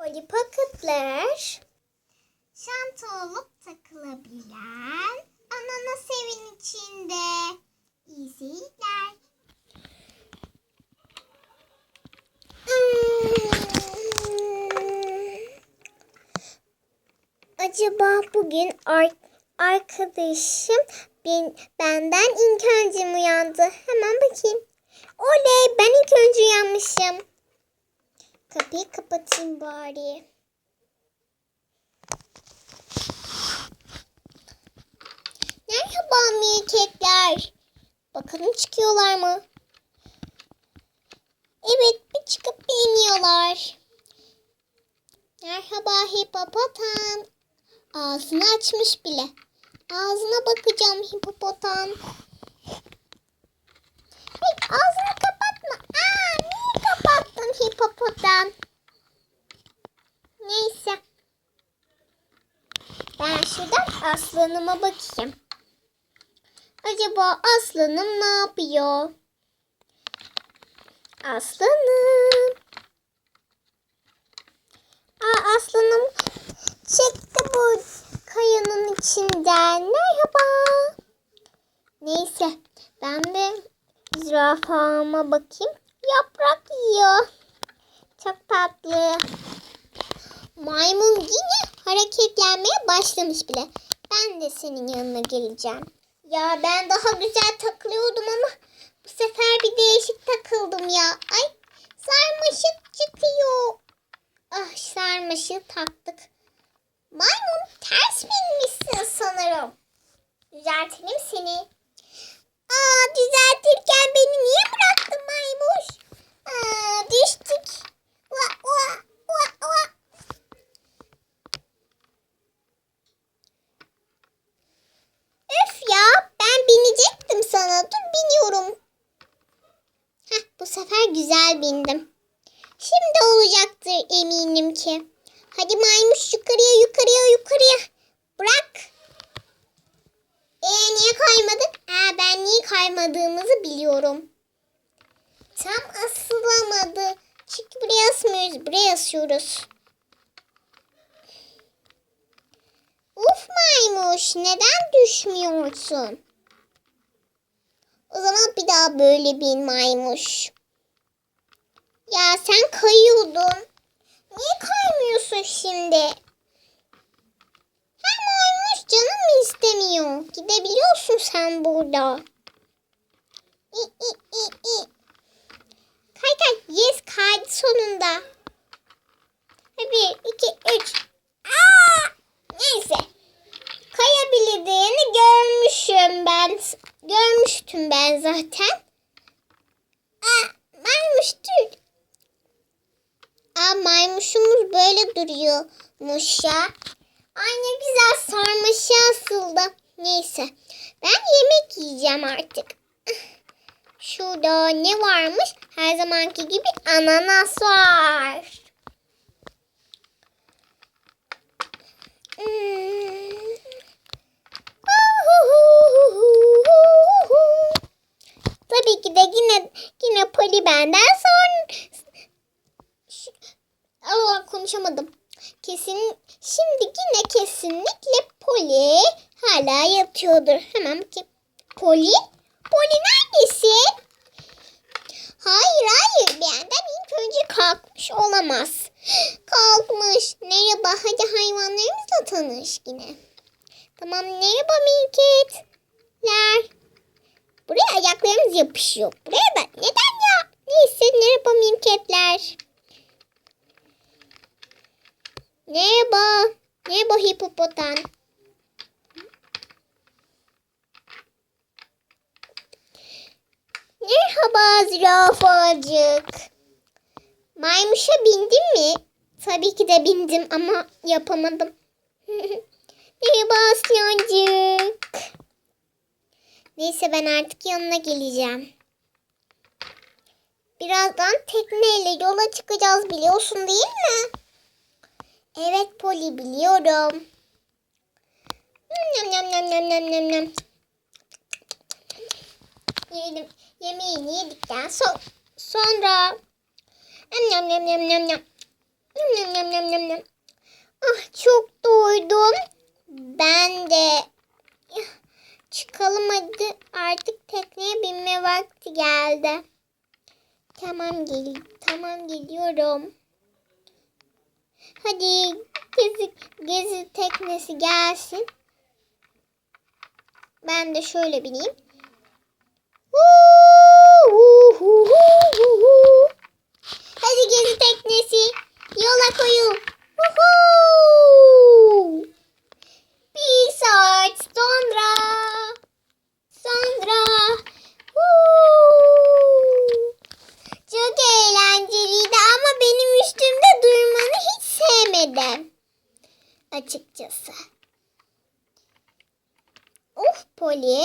Polly Pocket'ler. Şanta olup takılabilen ananas evin içinde. İyi seyirler. Hmm. Acaba bugün ar- arkadaşım ben, benden ilk önce mi uyandı? Hemen bakayım. Oley ben ilk önce uyanmışım. Kapıyı kapatayım bari. Merhaba mirketler. Bakalım çıkıyorlar mı? Evet bir çıkıp iniyorlar. Merhaba hipopotam. Ağzını açmış bile. Ağzına bakacağım hipopotam. Hey, ağzını kapatma. Hipopotam? Neyse. Ben şuradan aslanıma bakayım. Acaba aslanım ne yapıyor? Aslanım. Aa, aslanım çıktı bu kayanın içinden. Merhaba. Neyse ben de zürafama bakayım. Yaprak yiyor. Çok tatlı. Maymun yine hareketlenmeye başlamış bile. Ben de senin yanına geleceğim. Ya ben daha güzel takılıyordum ama bu sefer bir değişik takıldım ya. Ay sarmaşık çıkıyor. Ah sarmaşığı taktık. Maymun ters binmişsin sanırım. Düzeltelim seni. Aa düzeltirken beni niye güzel bindim. Şimdi olacaktır eminim ki. Hadi maymuş yukarıya yukarıya yukarıya. Bırak. Ee niye kaymadın? Aa, ben niye kaymadığımızı biliyorum. Tam asılamadı. Çünkü buraya asmıyoruz. Buraya asıyoruz. Uf maymuş neden düşmüyorsun? O zaman bir daha böyle bin maymuş. Ya sen kayıyordun. Niye kaymıyorsun şimdi? Hem maymuş canım istemiyor? Gidebiliyorsun sen burada. İ, i, i, i. Kay kay. Yes kaydı sonunda. Bir, iki, üç. Aa! Neyse. Kayabildiğini görmüşüm ben. Görmüştüm ben zaten. Aa, dur. Aa, maymuşumuz böyle duruyormuş ya. Ay ne güzel sarmaşı asıldı. Neyse. Ben yemek yiyeceğim artık. Şurada ne varmış? Her zamanki gibi ananas var. Hmm. Tabii ki de yine yine Poli benden sonra Şu- Aa, konuşamadım. Kesin şimdi yine kesinlikle Poli hala yatıyordur. Hemen bakayım. Poli? Poli neredesin? Hayır hayır benden ilk önce kalkmış olamaz. Kalkmış. Merhaba hadi hayvanlarımızla tanış yine. Tamam merhaba milketler. Buraya ayaklarımız yapışıyor. Buraya da neden ya? Neyse merhaba milketler. Merhaba. Merhaba hipopotam. Merhaba zürafacık. Maymuşa bindin mi? Tabii ki de bindim ama yapamadım. Merhaba aslancık. Neyse ben artık yanına geleceğim. Birazdan tekneyle yola çıkacağız biliyorsun değil mi? Evet Poli biliyorum. Yum, yum, yum, yum, yum, yum, yum. Yedim. Yemeğini yedikten so sonra yum, yum, yum, yum, yum, yum. Yum, yum, yum, yum, nyam nyam. Ah çok doydum. Ben de çıkalım hadi artık tekneye binme vakti geldi. Tamam gel tamam geliyorum. Hadi gezi, gezi teknesi gelsin. Ben de şöyle bineyim. Huu, Açıkçası. Of Poli.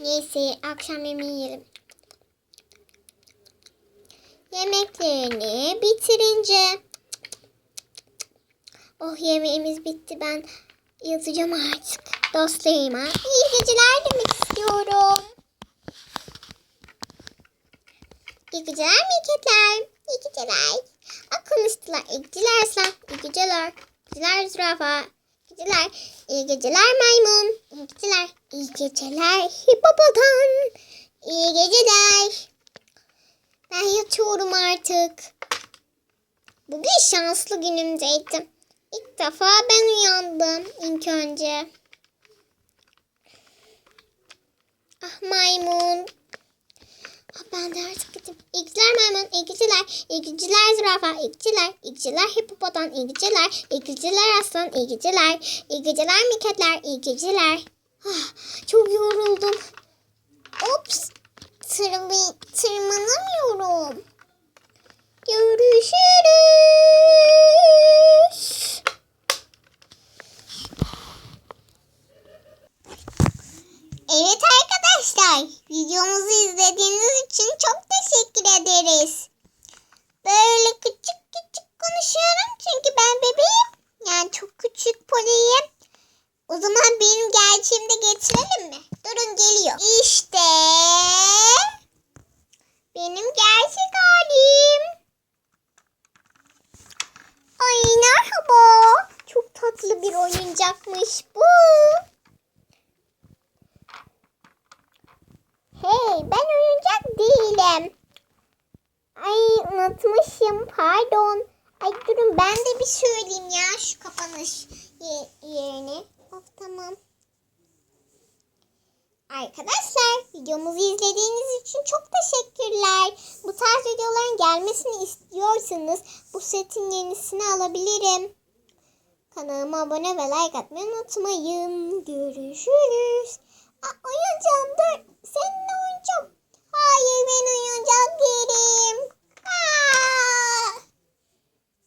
Neyse akşam yemeği yiyelim. Yemeklerini bitirince Oh yemeğimiz bitti ben yatacağım artık dostlarıma. İyi geceler demek istiyorum. İyi geceler milketler. İyi geceler. Aa, konuştular. İyi geceler aslan. İyi geceler. Geceler zürafa. Geceler. İyi geceler maymun. İyi geceler. İyi geceler hipopotam. İyi geceler. Ben yatıyorum artık. Bugün şanslı günümdeydim. İlk defa ben uyandım ilk önce. Ah maymun. Ben de artık gideyim. İyi geceler maymun. İyi geceler zürafa, hipopotam, iyi geceler. İyi geceler aslan. İyi geceler miketler, iyi geceler. Ah, çok yoruldum. Ops. Tırmanamıyorum. Görüşürüz. Evet arkadaşlar, videomuzu izlediğiniz için çok teşekkür ederiz. Böyle küçük küçük konuşuyorum çünkü ben bebeğim. Yani çok küçük poliyim. O zaman benim gerçeğimi de getirelim mi? Durun geliyor. İşte benim gerçek halim. Ay merhaba. Çok oyuncakmış bu. Hey ben oyuncak değilim. Ay unutmuşum pardon. Ay durun ben de bir söyleyeyim ya şu kapanış ye- yerini. Of tamam. Arkadaşlar videomuzu izlediğiniz için çok teşekkürler. Bu tarz videoların gelmesini istiyorsanız bu setin yenisini alabilirim. Kanalıma abone ve like atmayı unutmayın. Görüşürüz. Aa, oyuncağım dur. Senin oyuncağım. Hayır ben oyuncağım değilim. Aa!